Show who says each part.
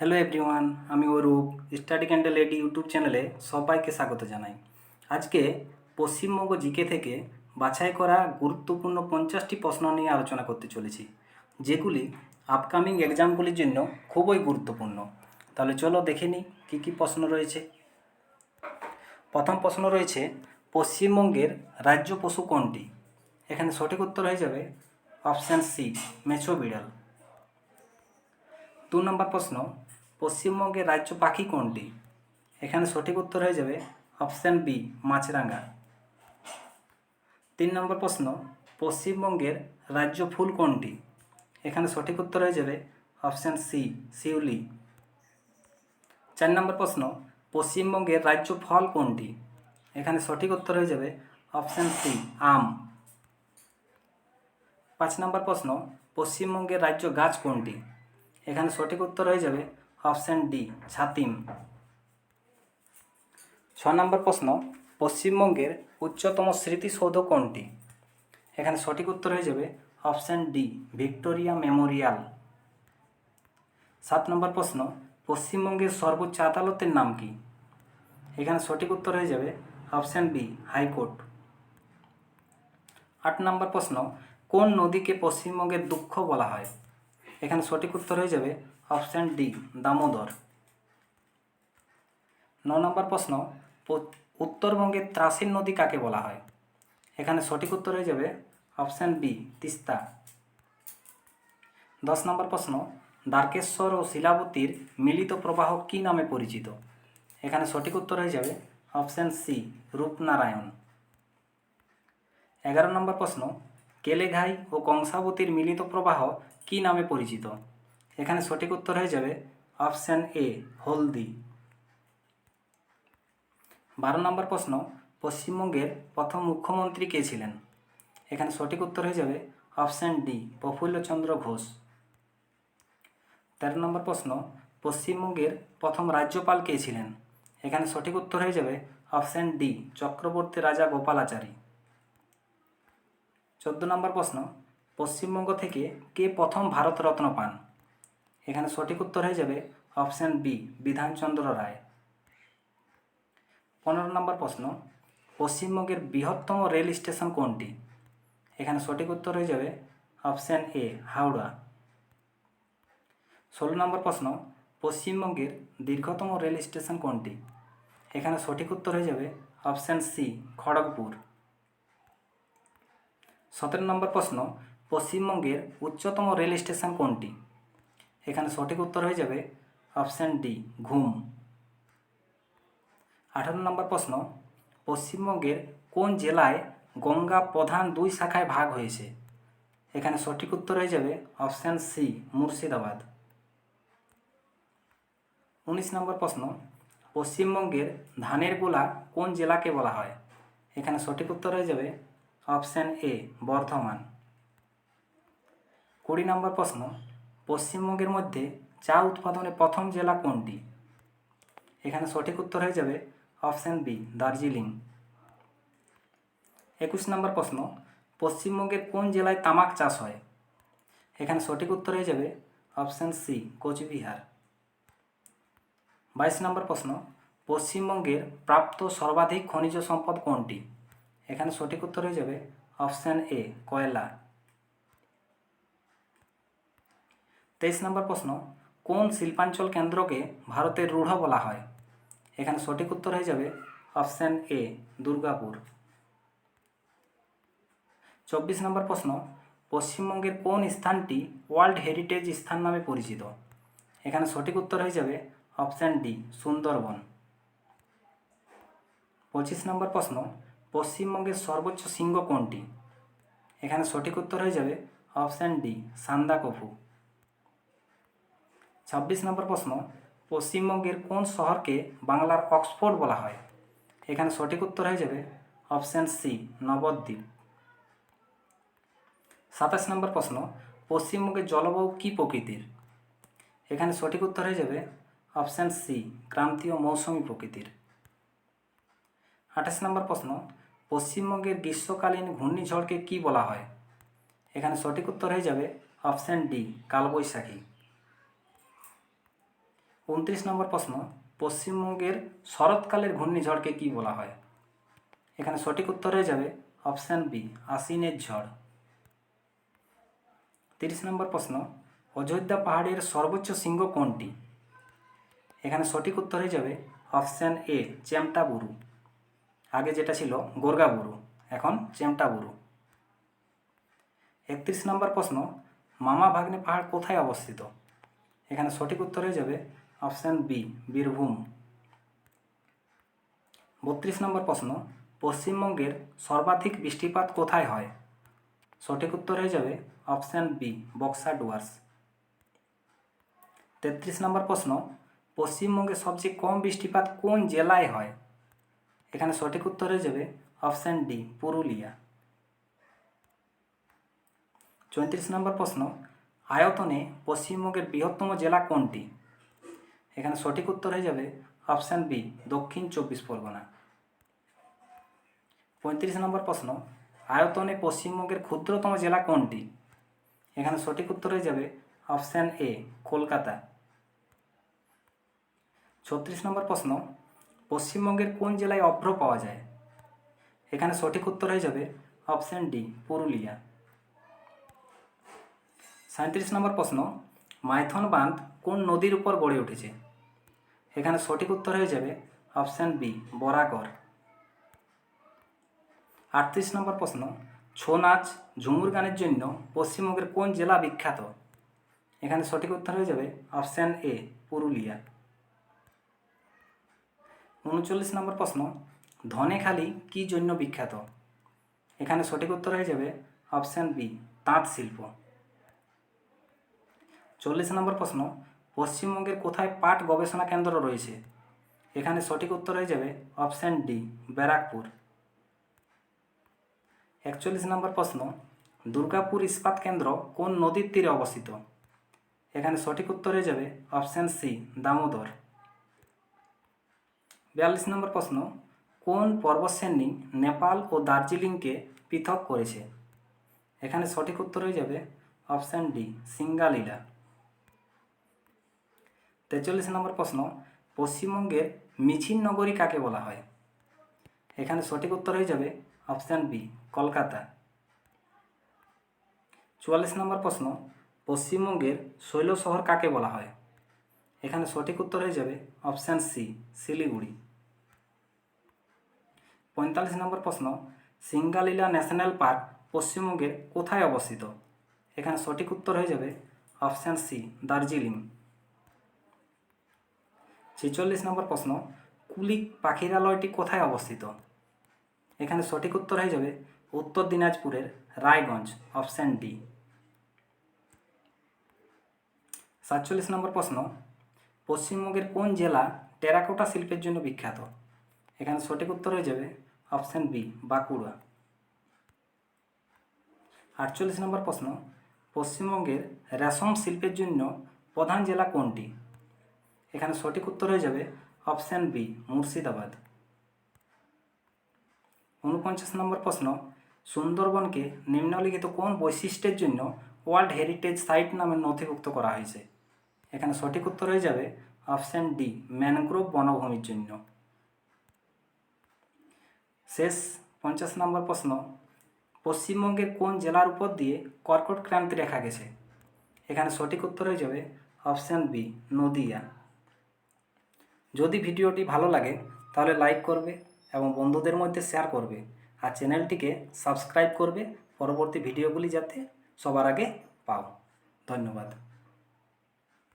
Speaker 1: Hello everyone আমি Arup study candle ED YouTube চ্যানেলে সবাইকে স্বাগত জানাই। আজকে পশ্চিমবঙ্গ জিকে থেকে বাছাই করা গুরুত্বপূর্ণ পঞ্চাশটি প্রশ্ন নিয়ে আলোচনা করতে চলেছি, যেগুলি আপকামিং এক্সামগুলির জন্য খুবই গুরুত্বপূর্ণ। তাহলে চলো দেখে নিই কী কী প্রশ্ন রয়েছে। প্রথম প্রশ্ন রয়েছে, পশ্চিমবঙ্গের রাজ্য পশু কোনটি? এখানে সঠিক উত্তর হয়ে যাবে অপশান সি মেছো বিড়াল দু নম্বর প্রশ্ন পশ্চিমবঙ্গের রাজ্য পাখি কোনটি? এখানে সঠিক উত্তর হয়ে যাবে অপশান বি, মাছরাঙা। তিন নম্বর প্রশ্ন, পশ্চিমবঙ্গের রাজ্য ফুল কোনটি? এখানে সঠিক উত্তর হয়ে যাবে অপশান সি শিউলি চার নম্বর প্রশ্ন, পশ্চিমবঙ্গের রাজ্য ফল কোনটি? এখানে সঠিক উত্তর হয়ে যাবে অপশান সি, আম। পাঁচ নম্বর প্রশ্ন, পশ্চিমবঙ্গের রাজ্য গাছ কোনটি? এখানে সঠিক উত্তর হয়ে যাবে অপশান ডি, ছাতিম। ছ নম্বর প্রশ্ন, পশ্চিমবঙ্গের উচ্চতম স্মৃতিসৌধ কোনটি? এখানে সঠিক উত্তর হয়ে যাবে অপশান ডি, ভিক্টোরিয়া মেমোরিয়াল। সাত নম্বর প্রশ্ন, পশ্চিমবঙ্গের সর্বোচ্চ আদালতের নাম কি? এখানে সঠিক উত্তর হয়ে যাবে অপশান বি, হাইকোর্ট। আট নম্বর প্রশ্ন, কোন নদীকে পশ্চিমবঙ্গের দুঃখ বলা হয়? এখানে সঠিক উত্তর হয়ে যাবে অপশান ডি, দামোদর। ন নম্বর প্রশ্ন উত্তরবঙ্গের ত্রাসিন নদী কাকে বলা হয়? এখানে সঠিক উত্তর হয়ে যাবে অপশান বি, তিস্তা। দশ নম্বর প্রশ্ন, দ্বারকেশ্বর ও শিলাবতীর মিলিত প্রবাহ কী নামে পরিচিত? এখানে সঠিক উত্তর হয়ে যাবে অপশান সি, রূপনারায়ণ। এগারো নম্বর প্রশ্ন, কেলেঘাই ও কংসাবতীর মিলিত প্রবাহ কী নামে পরিচিত? এখানে সঠিক উত্তর হয়ে যাবে অপশান এ, হলদি। বারো নম্বর প্রশ্ন, পশ্চিমবঙ্গের প্রথম মুখ্যমন্ত্রী কে ছিলেন? এখানে সঠিক উত্তর হয়ে যাবে অপশান ডি, প্রফুল্লচন্দ্র ঘোষ। তেরো নম্বর প্রশ্ন, পশ্চিমবঙ্গের প্রথম রাজ্যপাল কে ছিলেন? এখানে সঠিক উত্তর হয়ে যাবে অপশান ডি, চক্রবর্তী রাজা গোপালাচারী। চোদ্দ নম্বর প্রশ্ন, পশ্চিমবঙ্গ থেকে কে প্রথম ভারতরত্ন পান? এখানে সঠিক উত্তর হয়ে যাবে অপশান বি, বিধানচন্দ্র রায়। পনেরো নম্বর প্রশ্ন, পশ্চিমবঙ্গের বৃহত্তম রেল স্টেশন কোনটি? এখানে সঠিক উত্তর হয়ে যাবে অপশান এ, হাওড়া। ষোলো নম্বর প্রশ্ন, পশ্চিমবঙ্গের দীর্ঘতম রেল স্টেশন কোনটি? এখানে সঠিক উত্তর হয়ে যাবে অপশান সি, খড়গপুর। সতেরো নম্বর প্রশ্ন, পশ্চিমবঙ্গের উচ্চতম রেল স্টেশন কোনটি? এখানে সঠিক উত্তর হয়ে যাবে অপশান ডি, ঘুম। আঠারো নম্বর প্রশ্ন, পশ্চিমবঙ্গের কোন জেলায় গঙ্গা প্রধান দুই শাখায় ভাগ হয়েছে? এখানে সঠিক উত্তর হয়ে যাবে অপশান সি, মুর্শিদাবাদ। উনিশ নম্বর প্রশ্ন, পশ্চিমবঙ্গের ধানের গোলা কোন জেলাকে বলা হয়? এখানে সঠিক উত্তর হয়ে যাবে অপশান এ, বর্ধমান। কুড়ি নম্বর প্রশ্ন পশ্চিমবঙ্গের মধ্যে চা উৎপাদনে প্রথম জেলা কোনটি? এখানে সঠিক উত্তর হয়ে যাবে অপশান বি, দার্জিলিং। একুশ নম্বর প্রশ্ন পশ্চিমবঙ্গের কোন জেলায় তামাক চাষ হয়? এখানে সঠিক উত্তর হয়ে যাবে অপশান সি, কোচবিহার। বাইশ নম্বর প্রশ্ন, পশ্চিমবঙ্গের প্রাপ্ত সর্বাধিক খনিজ সম্পদ কোনটি? এখানে সঠিক উত্তর হয়ে যাবে অপশান এ, কয়লা। তেইশ নম্বর প্রশ্ন, কোন শিল্পাঞ্চল কেন্দ্রকে ভারতের রূঢ় বলা হয়? এখানে সঠিক উত্তর হয়ে যাবে অপশান এ, দুর্গাপুর। চব্বিশ নম্বর প্রশ্ন, পশ্চিমবঙ্গের কোন স্থানটি ওয়ার্ল্ড হেরিটেজ স্থান নামে পরিচিত? এখানে সঠিক উত্তর হয়ে যাবে অপশান ডি, সুন্দরবন। পঁচিশ নম্বর প্রশ্ন, পশ্চিমবঙ্গের সর্বোচ্চ শৃঙ্গ কোনটি? এখানে সঠিক উত্তর হয়ে যাবে অপশান ডি, সান্দাকফু। ছাব্বিশ নম্বর প্রশ্ন, পশ্চিমবঙ্গের কোন শহরকে বাংলার অক্সফোর্ড বলা হয়? এখানে সঠিক উত্তর হয়ে যাবে অপশান সি, নবদ্বীপ। সাতাশ নম্বর প্রশ্ন, পশ্চিমবঙ্গের জলবায়ু কী প্রকৃতির? এখানে সঠিক উত্তর হয়ে যাবে অপশান সি, ক্রান্তীয় মৌসুমী প্রকৃতির। আঠাশ নম্বর প্রশ্ন, পশ্চিমবঙ্গের গ্রীষ্মকালীন ঘূর্ণিঝড়কে কী বলা হয়? এখানে সঠিক উত্তর হয়ে যাবে অপশান ডি, কালবৈশাখী। উনত্রিশ নম্বর প্রশ্ন, পশ্চিমবঙ্গের শরৎকালের ঘূর্ণিঝড়কে কি বলা হয়? এখানে সঠিক উত্তর হয়ে যাবে অপশান বি, আশ্বিনের ঝড়। তিরিশ নম্বর প্রশ্ন, অযোধ্যা পাহাড়ের সর্বোচ্চ শৃঙ্গ কোনটি? এখানে সঠিক উত্তর হয়ে যাবে অপশান এ চেমটা বুরু আগে যেটা ছিল গোর্গা বুরু এখন চেমটা বুরু একত্রিশ নম্বর প্রশ্ন, মামা ভাগ্নে পাহাড় কোথায় অবস্থিত? এখানে সঠিক উত্তর হয়ে যাবে অপশান বি, বীরভূম। বত্রিশ নম্বর প্রশ্ন, পশ্চিমবঙ্গের সর্বাধিক বৃষ্টিপাত কোথায় হয়? সঠিক উত্তর হয়ে যাবে অপশান বি, বক্সা ডুয়ার্স। তেত্রিশ নম্বর প্রশ্ন, পশ্চিমবঙ্গে সবচেয়ে কম বৃষ্টিপাত কোন জেলায় হয়? এখানে সঠিক উত্তর হয়ে যাবে অপশান ডি, পুরুলিয়া। চৌত্রিশ নম্বর প্রশ্ন, আয়তনে পশ্চিমবঙ্গের বৃহত্তম জেলা কোনটি? এখানে সঠিক উত্তর হয়ে যাবে অপশান বি, দক্ষিণ চব্বিশ পরগনা। পঁয়ত্রিশ নম্বর প্রশ্ন, আয়তনে পশ্চিমবঙ্গের ক্ষুদ্রতম জেলা কোনটি? এখানে সঠিক উত্তর হয়ে যাবে অপশান এ, কলকাতা। ছত্রিশ নম্বর প্রশ্ন, পশ্চিমবঙ্গের কোন জেলায় অভ্র পাওয়া যায়? এখানে সঠিক উত্তর হয়ে যাবে অপশান ডি, পুরুলিয়া। সাঁত্রিশ নম্বর প্রশ্ন মাইথন বাঁধ কোন নদীর উপর গড়ে উঠেছে? এখানে সঠিক উত্তর হয়ে যাবে অপশান বি বরাকর আটত্রিশ নম্বর প্রশ্ন, ছৌ নাচ ঝুমুর গানের জন্য পশ্চিমবঙ্গের কোন জেলা বিখ্যাত? এখানে সঠিক উত্তর হয়ে যাবে অপশান এ, পুরুলিয়া। উনচল্লিশ নম্বর প্রশ্ন, ধনেখালি কি জন্য বিখ্যাত? এখানে সঠিক উত্তর হয়ে যাবে অপশান বি, তাঁত শিল্প। চল্লিশ নম্বর প্রশ্ন, পশ্চিমবঙ্গের কোথায় পাট গবেষণা কেন্দ্র রয়েছে? এখানে সঠিক উত্তর হয়ে যাবে অপশান ডি, ব্যারাকপুর। একচল্লিশ নম্বর প্রশ্ন, দুর্গাপুর ইস্পাত কেন্দ্র কোন নদীর তীরে অবস্থিত? এখানে সঠিক উত্তর হয়ে যাবে অপশান সি, দামোদর। বিয়াল্লিশ নম্বর প্রশ্ন, কোন পর্বতশ্রেণী নেপাল ও দার্জিলিংকে পৃথক করেছে? এখানে সঠিক উত্তর হয়ে যাবে অপশান ডি, সিঙ্গালীলা। তেচল্লিশ নম্বর প্রশ্ন, পশ্চিমবঙ্গের মিছিল নগরী কাকে বলা হয়? এখানে সঠিক উত্তর হয়ে যাবে অপশান বি কলকাতা। চুয়াল্লিশ নম্বর প্রশ্ন, পশ্চিমবঙ্গের শৈল শহর কাকে বলা হয়? এখানে সঠিক উত্তর হয়ে যাবে অপশান সি শিলিগুড়ি। পঁয়তাল্লিশ নম্বর প্রশ্ন, সিঙ্গালীলা ন্যাশনাল পার্ক পশ্চিমবঙ্গের কোথায় অবস্থিত? এখানে সঠিক উত্তর হয়ে যাবে অপশান সি দার্জিলিং। ছেচল্লিশ নম্বর প্রশ্ন, কুলিক পাখিরালয়টি কোথায় অবস্থিত? এখানে সঠিক উত্তর হয়ে যাবে উত্তর দিনাজপুরের রায়গঞ্জ অপশান ডি সাতচল্লিশ নম্বর প্রশ্ন, পশ্চিমবঙ্গের কোন জেলা টেরাকোটা শিল্পের জন্য বিখ্যাত? এখানে সঠিক উত্তর হয়ে যাবে অপশান বি বাঁকুড়া। আটচল্লিশ নম্বর প্রশ্ন, পশ্চিমবঙ্গের রেশম শিল্পের জন্য প্রধান জেলা কোনটি? এখানে সঠিক উত্তর হয়ে যাবে অপশান বি, মুর্শিদাবাদ। উনপঞ্চাশ নম্বর প্রশ্ন, সুন্দরবনকে নিম্নলিখিত কোন বৈশিষ্ট্যের জন্য ওয়ার্ল্ড হেরিটেজ সাইট নামে নথিভুক্ত করা হয়েছে? এখানে সঠিক উত্তর হয়ে যাবে অপশান ডি, ম্যানগ্রোভ বনভূমির জন্য। শেষ পঞ্চাশ নম্বর প্রশ্ন, পশ্চিমবঙ্গের কোন জেলার উপর দিয়ে কর্কট ক্রান্তি রেখা গেছে? এখানে সঠিক উত্তর হয়ে যাবে অপশান বি, নদিয়া। যদি ভিডিওটি ভালো লাগে, তাহলে লাইক করবে এবং বন্ধুদের মধ্যে শেয়ার করবে। আর চ্যানেলটিকে সাবস্ক্রাইব করবে, পরবর্তী ভিডিওগুলি যাতে সবার আগে পাও। ধন্যবাদ।